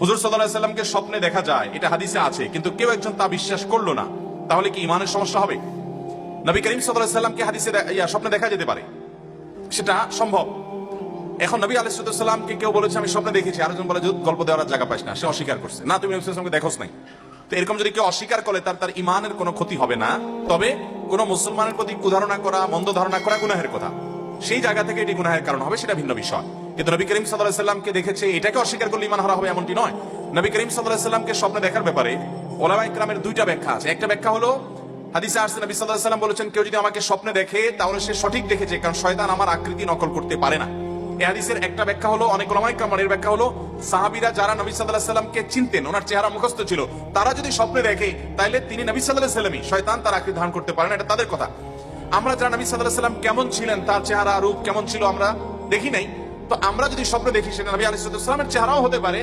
হুজুর সাল্লাহ সাল্লামকে স্বপ্নে দেখা যায়, এটা হাদিসে আছে, কিন্তু কেউ একজন তা বিশ্বাস করল না। তাহলে কি ইমানের সমস্যা হবে? নবী করিম সাল্লাহ সাল্লামকে হাদিসে স্বপ্নে দেখা যেতে পারে। সেটা সম্ভব। এখন নবী আলাইসাল্লামকে কেউ বলেছে, আমি স্বপ্নে দেখেছি। আরেকজন বলে গল্প দেওয়ার জায়গা পাইস না, সে অস্বীকার করছে। না, তুমি নবীলামকে দেখোস নাই। তো এরকম যদি কেউ অস্বীকার করে, তার তার ইমানের কোনো ক্ষতি হবে না। তবে কোনো মুসলমানের প্রতি কুধারণা করা, মন্দ ধারণা করা গুনাহের কথা। সেই জায়গা থেকে এটি গুনাহের কারণ হবে, সেটা ভিন্ন বিষয়। কিন্তু নবী করিম সাল্লাহ সাল্লামকে দেখেছে, এটাকে অস্বীকার করলে ইমান হারা হবে এমনটি নয়। নবী করিম সাল্লাহ সাল্লামকে স্বপ্নে দেখার ব্যাপারে ওলামা ইকরামের দুইটা ব্যাখ্যা আছে। একটা ব্যাখ্যা হলো, হাদিসে আসছে নবী সাল্লাহ সাল্লাম বলেছেন, কেউ যদি আমাকে স্বপ্নে দেখে, তাহলে সে সঠিক দেখেছে, কারণ শয়তান আমার আকৃতি নকল করতে পারে না। এই হাদিসের একটা ব্যাখ্যা হলো, অনেক ব্যাখ্যা হলো, সাহাবীরা যারা নবী সাল্লাল্লাহু সাল্লামকে চিনতেন, ওনার চেহারা মুখস্থ ছিল, তারা যদি স্বপ্নে দেখে, তাইলে তিনি নবী সাল্লাল্লাহু সাল্লামই শয়তান তার আকৃতি ধারণ করতে পারে না, এটা তাদের কথা। আমরা যারা নবী সাল্লাহ সাল্লাম কেমন ছিলেন, তার চেহারা, রূপ কেমন ছিল আমরা দেখি নাই। তো আমরা যদি স্বপ্ন দেখি, সেটা নবী আলিসামের চেহারাও হতে পারে।